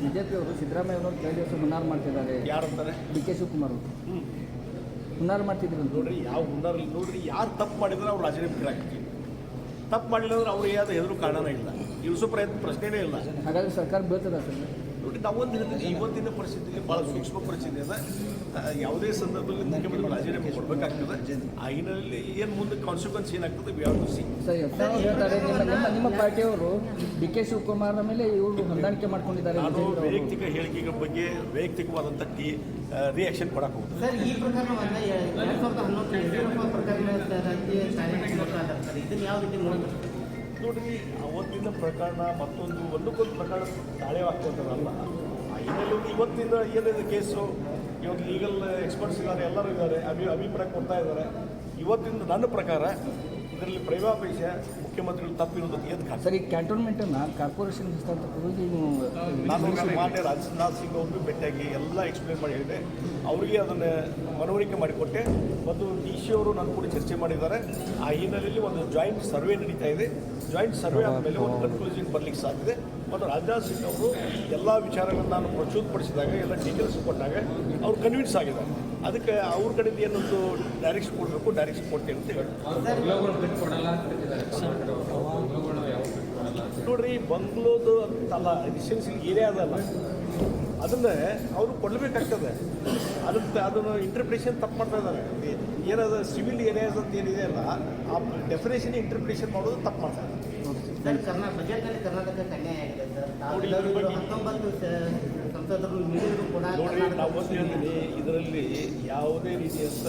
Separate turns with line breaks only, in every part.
B J ಪಿಯವರು ಸಿದ್ದರಾಮಯ್ಯವರು ಕೈ ದಿವಸ ಹುನ್ನಾರ ಮಾಡ್ತಿದ್ದಾರೆ.
ಯಾರಂತಾರೆ
ಡಿ ಕೆ ಶಿವಕುಮಾರ್ ಅವರು.
ಹ್ಞೂ
ಹುನ್ನಾರ ಮಾಡ್ತಿದ್ರು ಅಂತ.
ನೋಡ್ರಿ ಯಾವ ಹುನ್ನಾರ ನೋಡ್ರಿ ಯಾರು ತಪ್ಪು ಮಾಡಿದ್ರೆ ಅವ್ರು ರಾಜೀನಾಮೆ ಹಾಕ್ತೀವಿ ತಪ್ಪು ಮಾಡಿಲ್ಲ ಅಂದ್ರೆ ಅವ್ರಿಗೆ ಯಾವ್ದು ಹೆದರು ಕಾರಣನೇ ಇಲ್ಲ. ಇಳಿಸೋ ಪ್ರಯತ್ನ ಪ್ರಶ್ನೆನೇ ಇಲ್ಲ.
ಹಾಗಾದ್ರೆ ಸರ್ಕಾರ ಬೀಳ್ತದ ಸರ್?
ನೋಡಿ ಒಂದು ಹೇಳ್ತೀನಿ ಇವತ್ತಿನ ಪರಿಸ್ಥಿತಿಗೆ ಭಾಳ ಸೂಕ್ಷ್ಮ ಪರಿಸ್ಥಿತಿ ಅದ. ಯಾವುದೇ ಸಂದರ್ಭದಲ್ಲಿ ಮುಖ್ಯಮಂತ್ರಿ ರಾಜೀನಾಮೆ ಕೊಡಬೇಕಾಗ್ತದೆ. ಆ ಹಿನ್ನೆಲೆಯಲ್ಲಿ ಏನು ಮುಂದೆ ಕಾನ್ಸಿಕ್ವೆನ್ಸ್ ಏನಾಗ್ತದೆ we are to see
sir ನಿಮ್ಮ ಪಾರ್ಟಿಯವರು ಡಿ ಕೆ ಶಿವಕುಮಾರ್ ಮೇಲೆ ಇವರು ಹೊಂದಾಣಿಕೆ ಮಾಡ್ಕೊಂಡಿದ್ದಾರೆ
ನಾನು
ಅವರು.
ವೈಯಕ್ತಿಕ ಹೇಳಿಕೆಗಳ ಬಗ್ಗೆ ವೈಯಕ್ತಿಕವಾದಂಥ ಟಿ ರಿಯಾಕ್ಷನ್ ಕೊಡಕ್ಕೆ ಹೋಗ್ತದೆ
ಸರ್ ಈ ಪ್ರಕರಣವನ್ನು ಎರಡು ಸಾವಿರದ ಹನ್ನೊಂದು ಯಡಿಯೂರಪ್ಪ ಸರ್ ಇದನ್ನ ಯಾವ ರೀತಿ ನೋಡ್ಬೇಕು?
ನೋಡ್ರಿ ಅವತ್ತಿನ ಪ್ರಕರಣ ಮತ್ತೊಂದು ಒಂದಕ್ಕೊಂದು ಪ್ರಕರಣ ತಾಳೆವಾಗ್ತದಲ್ಲ ಆ ಹಿನ್ನೆಲೆಯಲ್ಲಿ ಇವತ್ತಿನ ಏನಿದೆ ಕೇಸು. ಇವತ್ತು ಲೀಗಲ್ ಎಕ್ಸ್ಪರ್ಟ್ಸ್ ಇದ್ದಾರೆ, ಎಲ್ಲರೂ ಇದ್ದಾರೆ, ಅಭಿ ಅಭಿಪ್ರಾಯ ಕೊಡ್ತಾ ಇದ್ದಾರೆ. ಇವತ್ತಿನ ನನ್ನ ಪ್ರಕಾರ ಇದರಲ್ಲಿ ಪ್ರೈವಾಪೇಶ ಮುಖ್ಯಮಂತ್ರಿಗಳು ತಪ್ಪಿರೋದು ಎದ್ದು ಕಾಣ್ತದೆ
ಸರಿ ಕ್ಯಾಂಟೋನ್ಮೆಂಟನ್ನು ಕಾರ್ಪೊರೇಷನ್ ಹಸ್ತಾಂತರವಾಗಿ ನೀವು
ನಾನು ಮಾನ್ಯ ರಾಜನಾಥ್ ಸಿಂಗ್ ಅವ್ರಿಗೂ ಭೇಟಿಯಾಗಿ ಎಲ್ಲ ಎಕ್ಸ್ಪ್ಲೇನ್ ಮಾಡಿ ಹೇಳಿದೆ. ಅವರಿಗೆ ಅದನ್ನು ಮನವರಿಕೆ ಮಾಡಿಕೊಟ್ಟೆ. ಮತ್ತು ಡಿ ಸಿ ಅವರು ನಾನು ಕೂಡ ಚರ್ಚೆ ಮಾಡಿದ್ದಾರೆ. ಆ ಹಿನ್ನೆಲೆಯಲ್ಲಿ ಒಂದು ಜಾಯಿಂಟ್ ಸರ್ವೆ ನಡೀತಾ ಇದೆ. ಜಾಯಿಂಟ್ ಸರ್ವೆ ಆದಮೇಲೆ ಒಂದು ಕನ್ಕ್ಲೂಷನ್ ಬರಲಿಕ್ಕೆ ಸಾಧ್ಯತೆ ಮತ್ತು ರಾಜನಾಥ್ ಸಿಂಗ್ ಅವರು ಎಲ್ಲ ವಿಚಾರಗಳನ್ನು ನಾನು ಪ್ರಚೋದಪಡಿಸಿದಾಗ ಎಲ್ಲ ಡೀಟೇಲ್ಸ್ ಕೊಟ್ಟಾಗ ಅವ್ರು ಕನ್ವಿನ್ಸ್ ಆಗಿದ್ದಾರೆ. ಅದಕ್ಕೆ ಅವ್ರ ಕಡೆಯಿಂದ ಏನೊಂದು ಡೈರೆಕ್ಷನ್ ಕೊಡಬೇಕು ಡೈರೆಕ್ಷನ್ ಕೊಡ್ತೀನಿ ಅಂತ ಹೇಳಿ ನೋಡ್ರಿ ಬಂಗ್ಲೋದು ಅಂತಲ್ಲ ರೆಸಿಡೆನ್ಸಿಯಲ್ ಏರಿಯಾ ಅದಲ್ಲ. ಅದನ್ನ ಅವರು ಕೊಡಬೇಕಾಗ್ತದೆ. ಅದಕ್ಕೆ ಅದನ್ನು ಇಂಟರ್ಪ್ರಿಟೇಷನ್ ತಪ್ಪು ಮಾಡ್ತಾ ಇದ್ದಾರೆ. ಏನದ ಸಿವಿಲ್ ಏರಿಯಾಸ್ ಅಂತ ಏನಿದೆ ಅಲ್ಲ, ಆ ಡೆಫಿನೇಷನ್ ಇಂಟರ್ಪ್ರಿಟೇಷನ್ ಮಾಡೋದು ತಪ್ಪು ಮಾಡ್ತಾರೆ
ಸರ್ ಕರ್ನಾ ಬಜೆಟ್ನಲ್ಲಿ ಕರ್ನಾಟಕಕ್ಕೆ ಅನ್ಯಾಯ ಆಗಿದೆ ಸರ್.
ನೋಡಿ, ಇದ್ರ ಬಗ್ಗೆ-
ಹತ್ತೊಂಬತ್ತು ಸ- ಸಂಸದರು ನೀಡಿದ್ರು ಕೂಡ
ನೋಡ್ರಿ ನಾವು
ಕರ್ನಾಟಕ
ಒಂದು ಇದರಲ್ಲಿ ಯಾವುದೇ ರೀತಿಯಂಥ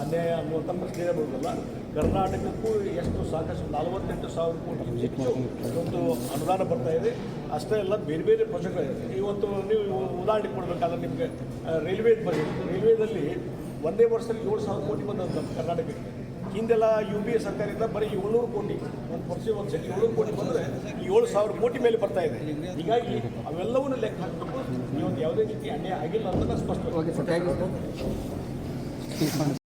ಅನ್ಯಾಯ ಅನ್ನುವಂಥ ಪ್ರಶ್ನೆ ಬರೋದಲ್ಲ ಕರ್ನಾಟಕಕ್ಕೂ ಎಷ್ಟು ಸಾಕಷ್ಟು ನಲವತ್ತೆಂಟು ಸಾವಿರ ಕೋಟಿ ಹೆಚ್ಚು ಒಂದು ಅನುದಾನ ಬರ್ತಾ ಇದೆ. ಅಷ್ಟೇ ಅಲ್ಲ ಬೇರೆ ಬೇರೆ ಪ್ರಾಜೆಕ್ಟ್ಗಳಿದೆ ಇವತ್ತು ನೀವು ಉದಾಹರಣೆ ಕೊಡಬೇಕಾದ್ರೆ ನಿಮಗೆ ರೈಲ್ವೆ ಬಜೆಟ್ ರೈಲ್ವೇದಲ್ಲಿ ಒಂದೇ ವರ್ಷದಲ್ಲಿ ಏಳು ಸಾವಿರ ಕೋಟಿ ಬಂದಂಥ ಕರ್ನಾಟಕಕ್ಕೆ. ಹಿಂದೆಲ್ಲ ಯು ಪಿ ಎ ಸರ್ಕಾರದಿಂದ ಬರೀ ಏಳ್ನೂರು ಕೋಟಿ ಒಂದು ವರ್ಷ ಒಂದು ಸಲ ಏಳ್ನೂರು ಕೋಟಿ ಬಂದರೆ ಏಳು ಸಾವಿರ ಕೋಟಿ ಮೇಲೆ ಬರ್ತಾ ಇದೆ. ಹೀಗಾಗಿ ಅವೆಲ್ಲವನ್ನು ಲೆಕ್ಕ ಹಾಕಬೇಕು. ನೀವು ಯಾವುದೇ ರೀತಿ ಅನ್ಯಾಯ ಆಗಿಲ್ಲ ಅಂತ ನಾನು